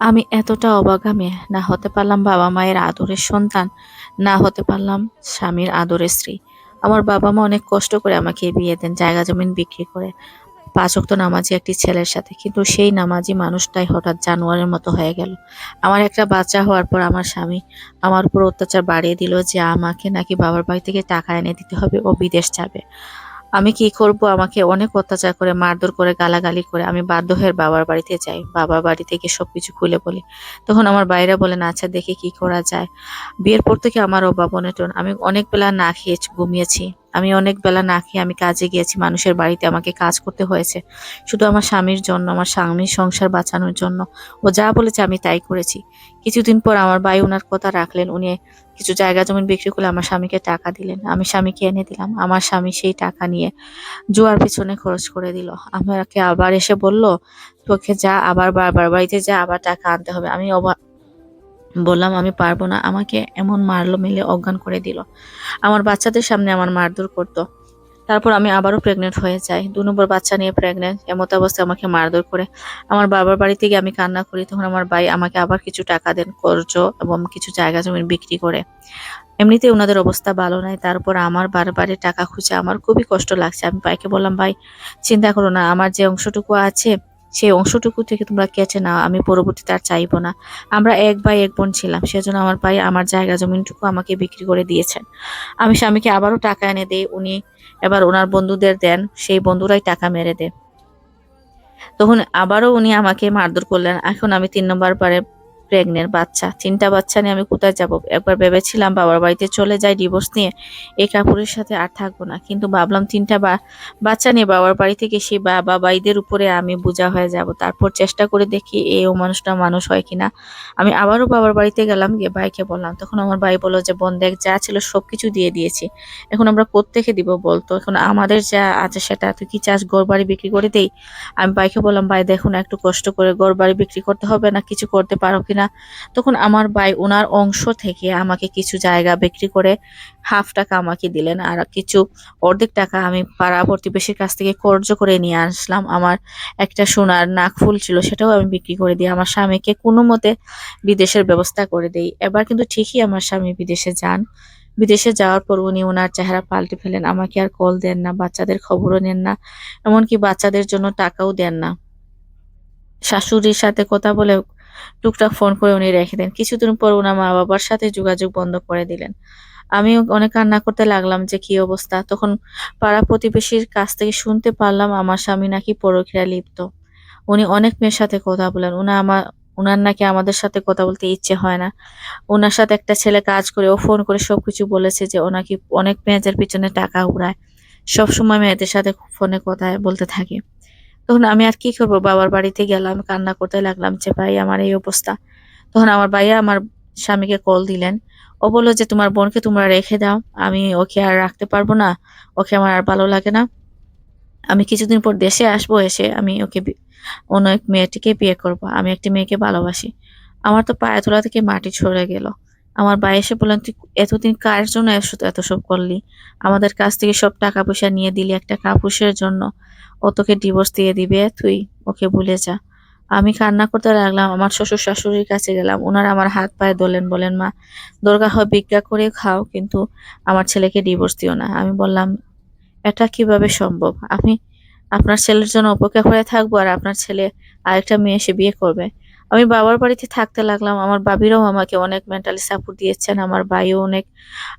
আমি এতটা অবাগা মেয়ে। না হতে পারলাম বাবা মায়ের আদরের সন্তান, না হতে পারলাম স্বামীর আদরের স্ত্রী। আমার বাবা মা অনেক কষ্ট করে আমাকে বিয়ে দেন, জায়গা জমিন বিক্রি করে। পাঁচ ওয়াক্ত নামাজি একটি ছেলের সাথে, কিন্তু সেই নামাজি মানুষটাই হঠাৎ জানোয়ারের মতো হয়ে গেল। আমার একটা বাচ্চা হওয়ার পর আমার স্বামী আমার উপর অত্যাচার বাড়িয়ে দিল যে আমাকে নাকি বাবার বাড়ি থেকে টাকা এনে দিতে হবে ও বিদেশ যাবে। আমি কি করব? আমাকে অনেক অত্যাচার করে, মারধর করে, গালাগালি করে। আমি বাধ্য হয়ে বাবার বাড়িতে যাই। বাবার বাড়ি থেকে সবকিছু খুলে বলি। তখন আমার বাইরে বলেন আচ্ছা দেখে কি করা যায়। বিয়ের পর থেকে আমার অভাব অনেটন। আমি অনেক বেলা না খেয়ে ঘুমিয়েছি। আমি অনেক বেলা না খেয়ে আমি কাজে গিয়েছি, মানুষের বাড়িতে আমাকে কাজ করতে হয়েছে। শুধু আমার স্বামীর জন্য, আমার স্বামীর সংসার বাঁচানোর জন্য। ও যা বলেছে আমি তাই করেছি। কিছুদিন পর আমার ভাই ওনার কথা রাখলেন, উনি কিছু জায়গা জমি বিক্রি করে আমার স্বামীকে টাকা দিলেন। আমি স্বামীকে এনে দিলাম, আমার স্বামী সেই টাকা নিয়ে জুয়ার পিছনে খরচ করে দিল। আমাকে আবার এসে বলল, তোকে যা, আবার বারবার বাড়িতে যা, আবার টাকা আনতে হবে। আমি বললাম, আমি পারব না। আমাকে এমন মারলো, মেলে অজ্ঞান করে দিল। আমার বাচ্চাদের সামনে আমার মারধর করতো। তারপর আমি আবারও প্রেগনেন্ট হয়ে যাই। দু নম্বর বাচ্চা নিয়ে প্রেগনেন্ট এমত অবস্থায় আমাকে মারধর করে। আমার বাবার বাড়িতে গিয়ে আমি কান্না করি, তখন আমার ভাই আমাকে আবার কিছু টাকা দেন, কর্জ এবং কিছু জায়গা জমি বিক্রি করে। এমনিতে ওনাদের অবস্থা ভালো নাই। তারপর আমার বারবারে টাকা খুঁজে আমার খুবই কষ্ট লাগছে। আমি ভাইকে বললাম, ভাই, চিন্তা করো না, আমার যে অংশটুকু আছে সেই অংশটুকু থেকে তোমরা কেটে নাও, আমি পরবর্তীতে আর চাইব না। আমরা এক ভাই এক বোন ছিলাম, সেজন্য আমার ভাই আমার জায়গা জমিনটুকু আমাকে বিক্রি করে দিয়েছেন। আমি স্বামীকে আবারও টাকা এনে দেই, উনি এবার ওনার বন্ধুদের দেন, সেই বন্ধুরাই টাকা মেরে দেয়। তখন আবারও উনি আমাকে মারধর করলেন। এখন আমি তিন নম্বর পারে প্রেগনেন্ট বাচ্চা। তিনটা বাচ্চা নিয়ে আমি কোথায় যাব? একবার ভেবেছিলাম বাবার বাড়িতে চলে যাই ডিভোর্স নিয়ে এই কাপড়ের সাথে আর থাকব না। কিন্তু ভাবলাম তিনটা বা, বাচ্চা নিয়ে বাবার বাড়ি থেকে সেই বাবা বাইদের উপরে আমি বোঝা হয়ে যাব। তারপর চেষ্টা করে দেখি এই ও মানুষটা মানুষ হয় কিনা। আমি আবারও বাবার বাড়িতে গেলাম, গিয়ে ভাইকে বললাম, তখন আমার ভাই বলল যে বোন দেখ যা ছিল সবকিছু দিয়ে দিয়েছি। এখন আমরা কোত্থেকে দিব বলতো? এখন আমাদের যা আছে সেটা, তুই কি চাস ঘর বাড়ি বিক্রি করে দেই? আমি ভাইকে বললাম, ভাই, দেখুন, একটু কষ্ট করে ঘর বাড়ি বিক্রি করতে হবে না? কিছু করতে পারো কিনা? তখন আমার ভাই ওনার অংশ থেকে আমাকে কিছু জায়গা বিক্রি করে হাফ টাকা আমাকে দিলেন আর কিছু অর্ধেক টাকা আমি পাড়া প্রতিবেশীর কাছ থেকে কর্য করে নিয়ে আসলাম। আমার একটা সোনার নাক ফুল ছিল সেটাও আমি বিক্রি করে দিই। আমার স্বামীকে কোনো মতে বিদেশের ব্যবস্থা করে দেই। এবার কিন্তু ঠিকই আমার স্বামী বিদেশে যান। বিদেশে যাওয়ার পর উনি ওনার চেহারা পাল্টে ফেলেন। আমাকে আর কল দেন না, বাচ্চাদের খবরও নেন না, এমনকি বাচ্চাদের জন্য টাকাও দেন না। শাশুড়ির সাথে কথা বলে টুকটাক ফোন করে উনি রেখে দেন। কিছুদিন পর ওনার মা বাবার সাথে যোগাযোগ বন্ধ করে দিলেন। আমি অনেক কান্না করতে লাগলাম যে কি অবস্থা। তখন পাড়া প্রতিবেশীর কাছ থেকে শুনতে পারলাম আমার স্বামী নাকি পরকীয়া লিপ্ত। উনি অনেক মেয়ের সাথে কথা বলেন। উনি আমার উনার নাকি আমাদের সাথে কথা বলতে ইচ্ছে হয় না। ওনার সাথে একটা ছেলে কাজ করে, ও ফোন করে সবকিছু বলেছে যে ও নাকি অনেক মেয়েদের পিছনে টাকা উড়ায়। সবসময় মেয়েদের সাথে ফোনে কথা বলতে থাকে। তখন আমি আর কি করব? বাবার বাড়িতে গেলাম, কান্না করতে লাগলাম যে, ভাই, আমার এই অবস্থা। তখন আমার ভাইয়া আমার স্বামীকে কল দিলেন। ও বলল যে, তোমার বোনকে তোমরা রেখে দাও। আমি ওকে আর রাখতে পারব না। ওকে আমার আর ভালো লাগে না। আমি কিছুদিন পর দেশে আসব এসে আমি ওকে অন্য এক মেয়েটিকে বিয়ে করব। আমি একটি মেয়েকে ভালোবাসি। আমার তো পায়ে তোলা থেকে মাটি ছড়ে গেল। আমার ভাই এসে বললেন তুই এতদিন কার জন্য এসব এত সব করলি? আমাদের কাছ থেকে সব টাকা পয়সা নিয়ে দিলি একটা কাপুসের জন্য। ও তোকে ডিভোর্স দিয়ে দিবে, তুই ওকে ভুলে যা। আমি কান্না করতে লাগলাম, আমার শ্বশুর শাশুড়ির কাছে গেলাম। ওনারা আমার হাত পায়ে দোলেন বলেন, মা, দরকার হয় ভিক্ষা করে খাও, কিন্তু আমার ছেলেকে ডিভোর্স দিও না। আমি বললাম, এটা কীভাবে সম্ভব? আমি আপনার ছেলের জন্য অপেক্ষা করে থাকব আর আপনার ছেলে আরেকটা মেয়ে এসে বিয়ে করবে। আমি বাবার বাড়িতে থাকতে লাগলাম। আমার বাবিরাও আমাকে অনেক মেন্টালি সাপোর্ট দিয়েছেন, আমার ভাইও অনেক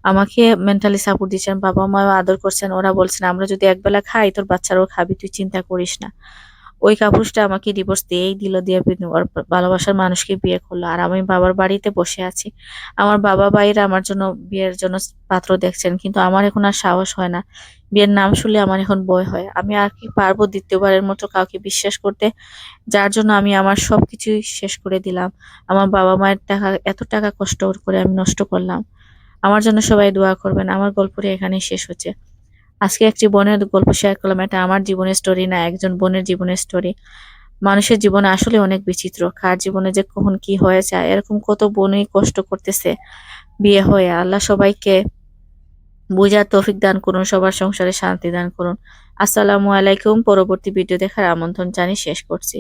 আমাকে মেন্টালি সাপোর্ট দিয়েছেন বাবা মাও আদর করছেন। ওরা বলছেন, আমরা যদি একবেলা খাই, তোর বাচ্চারাও খাবি, তুই চিন্তা করিস না। ওই কাপুরুষটা আমাকে ডিভোর্স দিয়েই দিল, দিয়ে ভালোবাসার মানুষকে বিয়ে করল। আর আমি বাবার বাড়িতে বসে আছি। আমার বাবা ভাইরা আমার জন্য বিয়ের জন্য পাত্র দেখছেন, কিন্তু আমার এখন আর সাহস হয় না। বিয়ের নাম শুনলে আমার এখন ভয় হয়। আমি আর কি পারব দ্বিতীয়বারের মতো কাউকে বিশ্বাস করতে? যার জন্য আমি আমার সবকিছুই শেষ করে দিলাম। আমার বাবা মায়ের টাকা, এত টাকা কষ্ট করে আমি নষ্ট করলাম। আমার জন্য সবাই দোয়া করবেন। আমার গল্পটি এখানেই শেষ হচ্ছে। আজকে একটি বোনের গল্প শেয়ার করলাম। এটা আমার জীবনের স্টোরি না, একজন বোনের জীবনের স্টোরি মানুষের জীবনে আসলে অনেক বিচিত্র। কার জীবনে যে কখন কি হয়ে যায় এরকম কত বোনই কষ্ট করতেছে বিয়ে হয়ে। আল্লাহ সবাইকে বুঝার তৌফিক দান করুন, সবার সংসারে শান্তি দান করুন। আসসালামু আলাইকুম। পরবর্তী ভিডিও দেখার আমন্ত্রণ জানিয়ে শেষ করছি।